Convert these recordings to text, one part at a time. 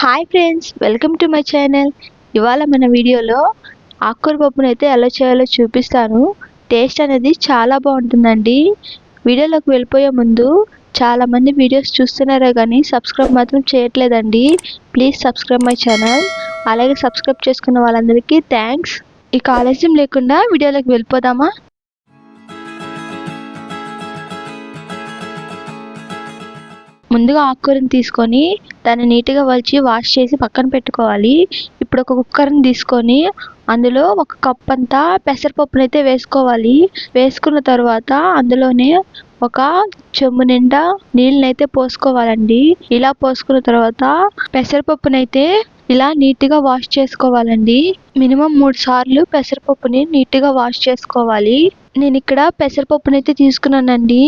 Hi friends welcome to my channel ఇవాళ మన వీడియోలో ఆకుకూర పప్పును అయితే ఎలా చేయాలో చూపిస్తాను. టేస్ట్ అనేది చాలా బాగుంటుందండి. వీడియోలోకి వెళ్ళిపోయే ముందు చాలామంది వీడియోస్ చూస్తున్నారే కానీ సబ్స్క్రైబ్ మాత్రం చేయట్లేదండి. ప్లీజ్ సబ్స్క్రైబ్ మై ఛానల్ అలాగే సబ్స్క్రైబ్ చేసుకున్న వాళ్ళందరికీ థ్యాంక్స్ ఇక ఆలస్యం లేకుండా వీడియోలోకి వెళ్ళిపోదామా? ముందుగా ఆకుకూరని తీసుకొని దాన్ని నీట్గా వలిచి వాష్ చేసి పక్కన పెట్టుకోవాలి. ఇప్పుడు ఒక కుక్కర్ని తీసుకొని అందులో ఒక కప్ అంతా పెసరపప్పును అయితే వేసుకోవాలి. వేసుకున్న తర్వాత అందులోనే ఒక చెంబు నిండా నీళ్ళనైతే పోసుకోవాలండి. ఇలా పోసుకున్న తర్వాత పెసరపప్పునైతే ఇలా నీట్గా వాష్ చేసుకోవాలండి. మినిమం మూడు సార్లు పెసరపప్పుని నీట్గా వాష్ చేసుకోవాలి. నేను ఇక్కడ పెసరపప్పునైతే తీసుకున్నానండి.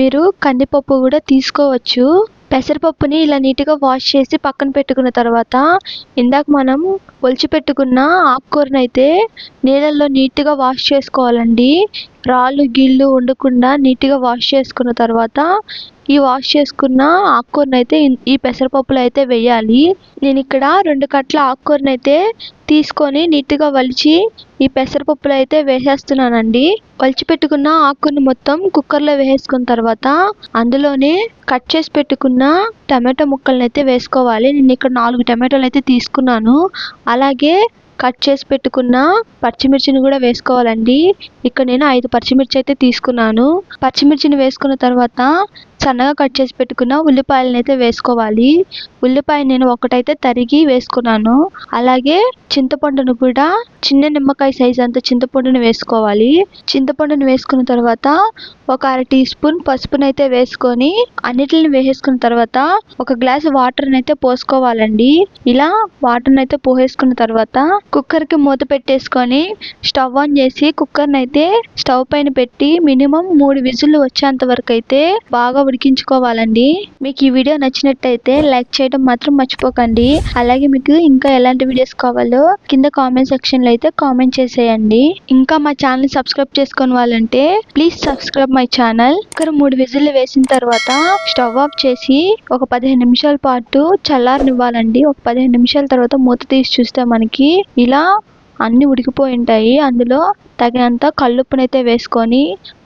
మీరు కందిపప్పు కూడా తీసుకోవచ్చు. పెసరపప్పుని ఇలా నీట్గా వాష్ చేసి పక్కన పెట్టుకున్న తర్వాత ఇందాక మనం ఒలిచి పెట్టుకున్న ఆకుకూరను అయితే నీళ్ళల్లో నీట్గా వాష్ చేసుకోవాలండి. రాళ్ళు గిళ్ళు ఉండకుండా నీట్గా వాష్ చేసుకున్న తర్వాత ఈ వాష్ చేసుకున్న ఆకుకూరను అయితే ఈ పెసరపప్పులో అయితే వేయాలి. నేను ఇక్కడ రెండు కట్ల ఆకుకూరను అయితే తీసుకొని నీట్గా వలిచి ఈ పెసరపప్పులో అయితే వేసేస్తున్నానండి. వలిచి పెట్టుకున్న ఆకుని మొత్తం కుక్కర్లో వేసేసుకున్న తర్వాత అందులోనే కట్ చేసి పెట్టుకున్న టమాటో ముక్కలను అయితే వేసుకోవాలి. నేను ఇక్కడ నాలుగు టమాటోలు అయితే తీసుకున్నాను. అలాగే కట్ చేసి పెట్టుకున్న పచ్చిమిర్చిని కూడా వేసుకోవాలండి. ఇక్కడ నేను ఐదు పచ్చిమిర్చి అయితే తీసుకున్నాను. పచ్చిమిర్చిని వేసుకున్న తర్వాత సన్నగా కట్ చేసి పెట్టుకున్న ఉల్లిపాయలను అయితే వేసుకోవాలి. ఉల్లిపాయ నేను ఒకటైతే తరిగి వేసుకున్నాను. అలాగే చింతపండును కూడా చిన్న నిమ్మకాయ సైజ్ అంత చింతపండును వేసుకోవాలి. చింతపండును వేసుకున్న తర్వాత ఒక అర టీ స్పూన్ పసుపునైతే వేసుకొని అన్నిటిని వేసేసుకున్న తర్వాత ఒక గ్లాస్ వాటర్ని అయితే పోసుకోవాలండి. ఇలా వాటర్ని అయితే పోసేసుకున్న తర్వాత కుక్కర్కి మూత పెట్టేసుకొని స్టవ్ ఆన్ చేసి కుక్కర్ని అయితే స్టవ్ పైన పెట్టి మినిమం మూడు విజిల్లు వచ్చేంత వరకు అయితే బాగా ఉడికించుకోవాలండి మీకు ఈ వీడియో నచ్చినట్టయితే లైక్ చేయడం మాత్రం మర్చిపోకండి. అలాగే మీకు ఇంకా ఎలాంటి వీడియోస్ కావాలో కింద కామెంట్ సెక్షన్లో అయితే కామెంట్ చేసేయండి. ఇంకా మా ఛానల్ సబ్స్క్రైబ్ చేసుకుని వాళ్ళంటే ప్లీజ్ సబ్స్క్రైబ్ మై ఛానల్. ఇక్కడ మూడు విజిల్లు వేసిన తర్వాత స్టవ్ ఆఫ్ చేసి ఒక పదిహేను నిమిషాల పాటు చల్లారనివ్వాలండి. ఒక పదిహేను నిమిషాల తర్వాత మూత తీసి చూస్తే మనకి ఇలా అన్నీ ఉడికిపోయి ఉంటాయి. అందులో తగినంత కల్లుప్పునైతే వేసుకొని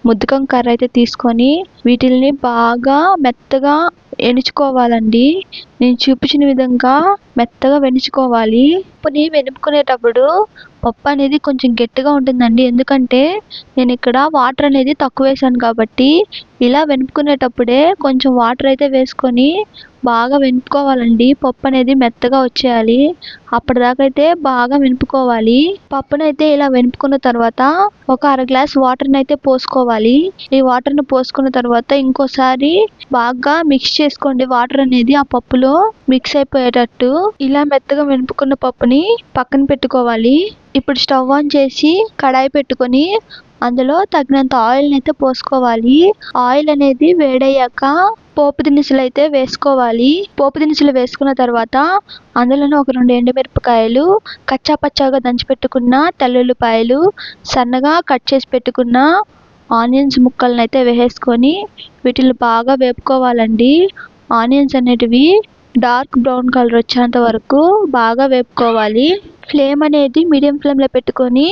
ముద్దకం కర్ర అయితే తీసుకొని వీటిల్ని బాగా మెత్తగా ఎనుచుకోవాలండి నేను చూపించిన విధంగా మెత్తగా వెనుచుకోవాలి పప్పుని వెనుపుకునేటప్పుడు పప్పు అనేది కొంచెం గట్టిగా ఉంటుందండి. ఎందుకంటే నేను ఇక్కడ వాటర్ అనేది తక్కువ వేసాను కాబట్టి ఇలా వెనుపుకునేటప్పుడే కొంచెం వాటర్ అయితే వేసుకొని బాగా వెనుపుకోవాలండి పప్పు అనేది మెత్తగా వచ్చేయాలి. అప్పటిదాకైతే బాగా వెనుపుకోవాలి పప్పునైతే ఇలా వెనుపుకున్న తర్వాత ఒక అర గ్లాస్ వాటర్ని అయితే పోసుకోవాలి. ఈ వాటర్ని పోసుకున్న తర్వాత ఇంకోసారి బాగా మిక్స్ చేసుకోండి వాటర్ అనేది ఆ పప్పులో. మిక్స్ అయిపోయేటట్టు ఇలా మెత్తగా వెనుపుకున్న పప్పుని పక్కన పెట్టుకోవాలి. ఇప్పుడు స్టవ్ ఆన్ చేసి కడాయి పెట్టుకొని అందులో తగినంత ఆయిల్ని అయితే పోసుకోవాలి. ఆయిల్ అనేది వేడయ్యాక పోపు దినుసులు అయితే వేసుకోవాలి. పోపు దినుసులు వేసుకున్న తర్వాత అందులోనే ఒక రెండు ఎండుమిరపకాయలు కచ్చా పచ్చాగా దంచి పెట్టుకున్న తెల్లుల్లిపాయలు సన్నగా కట్ చేసి పెట్టుకున్న ఆనియన్స్ ముక్కలను అయితే వేసేసుకొని వీటిని బాగా వేపుకోవాలండి. ఆనియన్స్ అనేటివి డార్క్ బ్రౌన్ కలర్ వచ్చేంత వరకు బాగా వేపుకోవాలి. ఫ్లేమ్ అనేది మీడియం ఫ్లేమ్లో పెట్టుకొని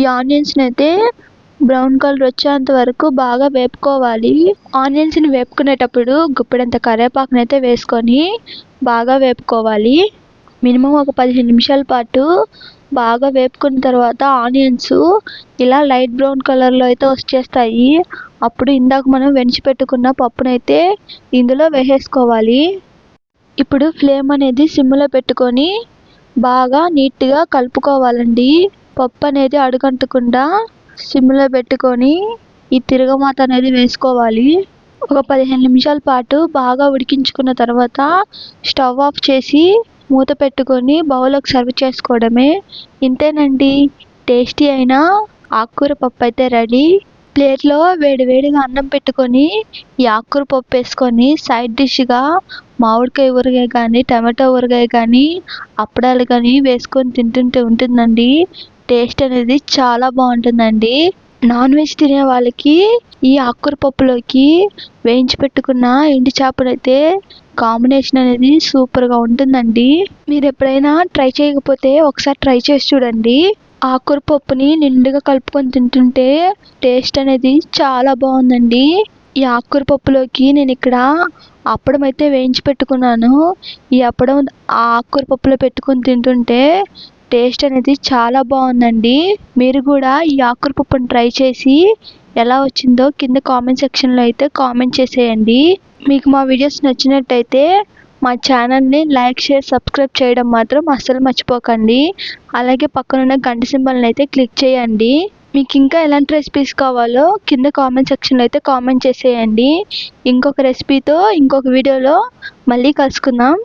ఈ ఆనియన్స్ని అయితే బ్రౌన్ కలర్ వచ్చేంత వరకు బాగా వేపుకోవాలి. ఆనియన్స్ని వేపుకునేటప్పుడు గుప్పెడంత కరివేపాకుని అయితే వేసుకొని బాగా వేపుకోవాలి. మినిమం ఒక పదిహేను నిమిషాల పాటు బాగా వేపుకున్న తర్వాత ఆనియన్స్ ఇలా లైట్ బ్రౌన్ కలర్లో అయితే వచ్చేస్తాయి. అప్పుడు ఇందాక మనం వెనిచి పెట్టుకున్న పప్పునైతే ఇందులో వేసేసుకోవాలి. ఇప్పుడు ఫ్లేమ్ అనేది సిమ్లో పెట్టుకొని బాగా నీట్గా కలుపుకోవాలండి. పప్పు అనేది అడుగంటకుండా సిమ్లో పెట్టుకొని ఈ తిరగమాత అనేది వేసుకోవాలి. ఒక పదిహేను నిమిషాల పాటు బాగా ఉడికించుకున్న తర్వాత స్టవ్ ఆఫ్ చేసి మూత పెట్టుకొని బౌల్లోకి సర్వ్ చేసుకోవడమే. ఇంతేనండి. టేస్టీ అయిన ఆకుకూర పప్పు అయితే రెడీ. ప్లేట్లో వేడివేడిగా అన్నం పెట్టుకొని ఈ ఆకుకూర పప్పు వేసుకొని సైడ్ డిష్గా మామిడికాయ ఊరగాయ కానీ టమాటో ఊరగాయ కానీ అప్పడాలు కానీ వేసుకొని తింటుంటే ఉంటుందండి. టేస్ట్ అనేది చాలా బాగుంటుందండి. నాన్ వెజ్ తినే వాళ్ళకి ఈ ఆకుకూర పప్పులోకి వేయించి పెట్టుకున్న ఎండు చేపలైతే కాంబినేషన్ అనేది సూపర్గా ఉంటుందండి. మీరు ఎప్పుడైనా ట్రై చేయకపోతే ఒకసారి ట్రై చేసి చూడండి. ఆకుకూర పప్పుని నిండుగా కలుపుకొని తింటుంటే టేస్ట్ అనేది చాలా బాగుందండి. ఈ ఆకుకూర పప్పులోకి నేను ఇక్కడ అప్పడం అయితే వేయించి పెట్టుకున్నాను. ఈ అప్పడం ఆ ఆకుకూర పప్పులో పెట్టుకొని తింటుంటే టేస్ట్ అనేది చాలా బాగుందండి. మీరు కూడా ఈ ఆకుకూర పప్పును ట్రై చేసి ఎలా వచ్చిందో కింద కామెంట్ సెక్షన్లో అయితే కామెంట్ చేసేయండి. మీకు మా వీడియోస్ నచ్చినట్టయితే మా ఛానల్ని లైక్ షేర్ సబ్స్క్రైబ్ చేయడం మాత్రం అస్సలు మర్చిపోకండి. అలాగే పక్కనున్న గంట సింబల్ని అయితే క్లిక్ చేయండి. మీకు ఇంకా ఎలాంటి రెసిపీస్ కావాలో కింద కామెంట్ సెక్షన్లో అయితే కామెంట్ చేసేయండి. ఇంకొక రెసిపీతో ఇంకొక వీడియోలో మళ్ళీ కలుసుకుందాం.